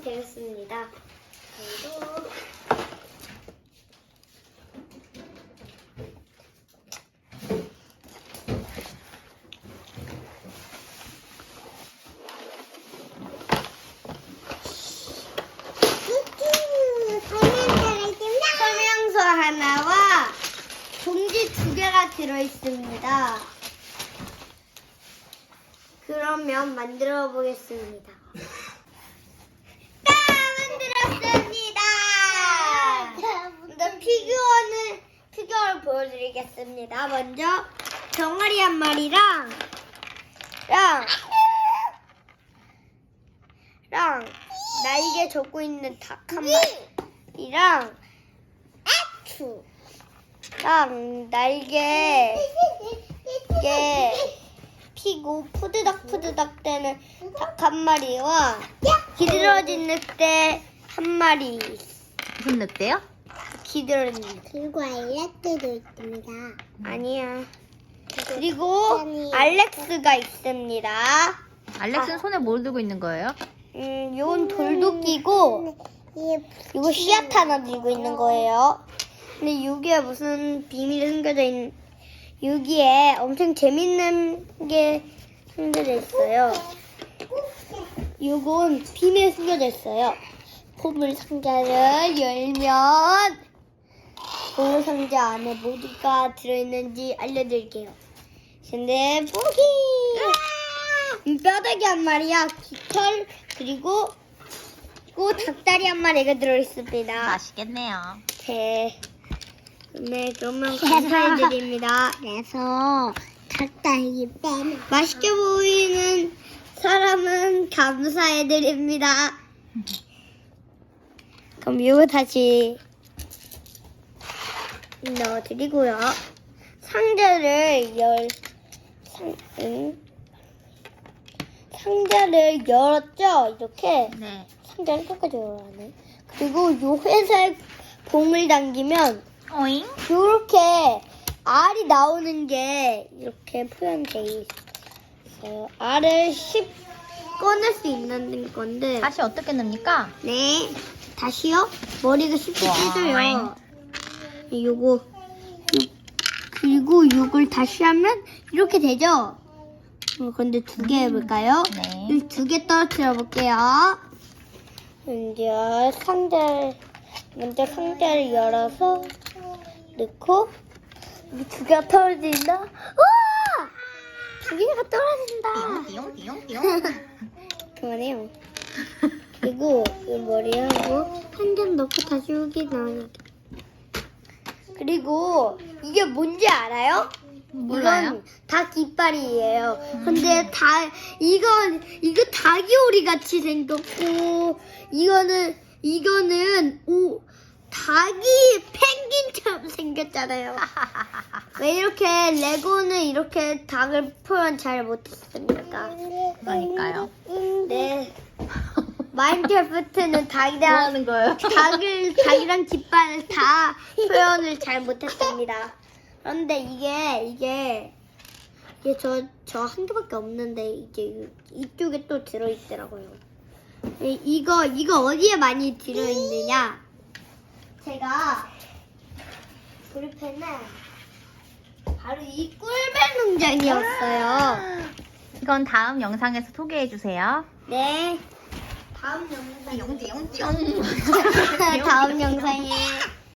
되었습니다. 그리고 하나와 종지 두 개가 들어있습니다. 그러면 만들어 보겠습니다. 다 만들었습니다. 먼저 피규어는 피규어를 보여드리겠습니다. 먼저 병아리 한 마리랑 랑, 랑 날개 젓고 있는 닭 한 마리랑 랑 날개 게 피고 푸드덕 푸드덕 대는 닭 한 마리와 기들어진 늑대 한 마리 무슨 늑대요? 늑대 그리고 알약들도 있습니다. 아니야. 그리고 알렉스가 있습니다. 알렉스는 손에 뭘 들고 있는 거예요? 음 요건 돌도 끼고 이 이거 씨앗 하나 들고 있는 거예요. 근데 여기에 무슨 비밀이 숨겨져 있는 여기에 엄청 재밌는 게 숨겨져 있어요. 요건 비밀 숨겨져 있어요. 보물 상자를 열면 보물 상자 안에 뭐가 들어있는지 알려드릴게요. 근데 보기 음, 뼈다귀 한 마리야, 깃털 그리고 그리고 닭다리 한 마리가 들어있습니다. 맛있겠네요. 네. 네, 그러면 감사해드립니다. 그래서 닭다리 빼는 맛있게 보이는 사람은 감사해드립니다. 그럼 이거 다시 넣어드리고요. 상자를 열, 상, 응? 상자를 열었죠? 이렇게 네. 상자를 끝까지 열어라네. 그리고 요 회색 봉을 당기면 오잉? 이렇게 알이 나오는 게 이렇게 표현돼 있어요. 알을 쉽 꺼낼 수 있는 건데. 다시 어떻게 넣습니까? 네. 다시요? 머리가 쉽게 와. 찢어요. 요거. 요- 그리고 요걸 다시 하면 이렇게 되죠? 어, 근데 두 개 해볼까요? 네. 두 개 떨어뜨려 볼게요. 이제 상자를 먼저 상자를 열어서 넣고 두 개가 떨어진다. 우와! 두 개가 떨어진다. 그만해요. 그리고 이 머리하고 한 점 넣고 다시 여기 나오니까. 그리고 이게 뭔지 알아요? 몰라요. 이건 닭 이빨이에요. 근데 닭 이건 이거 닭이 오리 같이 생겼고 이거는 이거는 오 닭이 펭귄처럼 생겼잖아요. 왜 이렇게 레고는 이렇게 닭을 표현 잘 못했습니까? 그러니까요. 네. 마인크래프트는 뭐 닭이랑 하는 거예요? 닭을 닭이랑 깃발 다 표현을 잘 못했습니다. 그런데 이게 이게 이게 저 저 한 개밖에 없는데 이제 이- 이쪽에 또 들어 있더라고요. 이거 이거 어디에 많이 들어 있느냐? 제가 브리펜은 바로 이 꿀벨 농장이었어요. 이건 다음 영상에서 소개해 주세요. 네. 다음 띠용, 띠용. 다음 영상에